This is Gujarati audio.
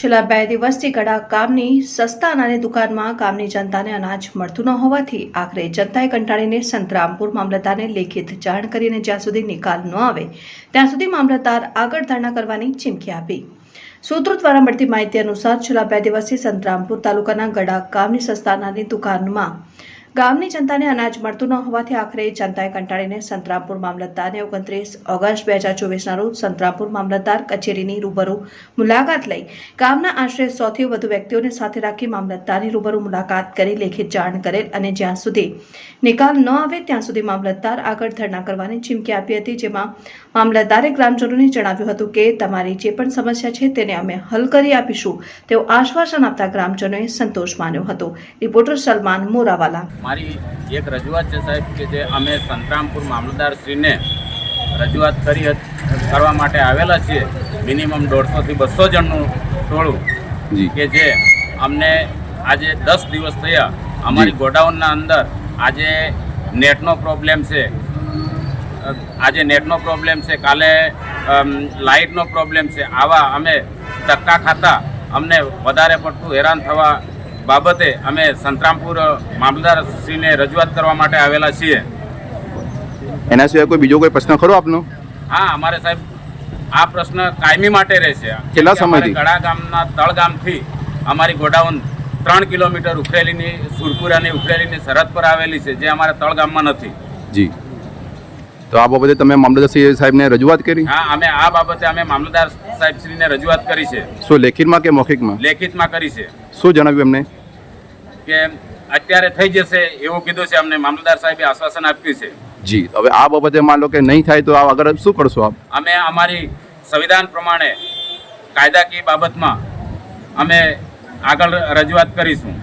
છેલ્લા બે દિવસથી ગડા કામની સસ્તા અનાજની દુકાનમાં કામની જનતાને અનાજ મળતું ન હોવાથી આખરે જનતાએ કંટાળીને સંતરામપુર મામલતદારને લેખિત જાણ કરીને જ્યાં સુધી નિકાલ ન આવે, ત્યાં સુધી મામલતદાર આગળ ધારણા કરવાની ચીમકી આપી. સૂત્રો દ્વારા મળતી માહિતી અનુસાર છેલ્લા બે દિવસથી સંતરામપુર તાલુકાના ગડા કામની સસ્તા અનાજની દુકાનમાં ગામની જનતાને અનાજ મળતું ન હોવાથી આખરે જનતાએ કંટાળીને સંતરામપુર મામલતદારને ઓગણત્રીસ ઓગસ્ટ બે હજાર ચોવીસના રોજ સંતરામપુર મામલતદાર કચેરીની રૂબરૂ મુલાકાત લઈ ગામના આશરે સોથી વધુ વ્યક્તિઓને સાથે રાખી મામલતદારની રૂબરૂ મુલાકાત કરી લેખિત જાણ કરેલ અને જ્યાં સુધી નિકાલ ન આવે ત્યાં સુધી મામલતદાર આગળ ધરણા કરવાની ચીમકી આપી હતી, જેમાં મામલતદારે ગ્રામજનોને જણાવ્યું હતું કે તમારી જે પણ સમસ્યા છે તેને અમે હલ કરી આપીશું, તેવું આશ્વાસન આપતા ગ્રામજનોએ સંતોષ માન્યો હતો. રિપોર્ટર સલમાન મોરાવાલા. મારી એક રજૂઆત છે સાહેબ કે જે અમે સંતરામપુર મામલતદારશ્રીને રજૂઆત કરી કરવા માટે આવેલા છીએ મિનિમમ દોઢસોથી બસો જણનું ટોળું કે જે અમને આજે દસ દિવસ થયા અમારી ગોડાઉનના અંદર આજે નેટનો પ્રોબ્લેમ છે. આજે નેટનો પ્રોબ્લેમ છે કાલે લાઇટનો પ્રોબ્લેમ છે. આવા અમે ધક્કા ખાતા અમને વધારે પડતું હેરાન થવા બાબતે અમે સંતરામપુર મામલદારશ્રીને રજૂઆત કરવા માટે આવેલા છીએ. એના સિવાય કોઈ બીજો કોઈ પ્રશ્ન ખરો આપનો? હા અમારે સાહેબ આ પ્રશ્ન કાયમી માટે રહેશે. કેટલા સમયથી? ગળા ગામના તળ ગામથી અમારી ગોડાઉન ત્રણ કિલોમીટર ઉખરેલીની સુરપુરાની ઉખરેલીની સરહદ પર આવેલી છે જે અમારા તળ ગામમાં નથી. જી. તો આ બાબતે તમે મામલતદાર સાહેબને રજૂઆત કરી? હા અમે આ બાબતે અમે મામલતદાર સાહેબશ્રીને રજૂઆત કરી છે. શું લેખિતમાં કે મૌખિકમાં? લેખિતમાં કરી છે. શું જણાવ્યું એમને? કે અત્યારે થઈ જશે એવું કીધું છે અમને મામલતદાર સાહેબે આશ્વાસન આપ્યું છે. જી હવે આ બાબતે માન લો કે નહીં થાય તો આ આગળ શું કરશો આપ? અમે અમારી સંવિધાન પ્રમાણે કાયદાકીય બાબતમાં અમે આગળ રજૂઆત કરીશું.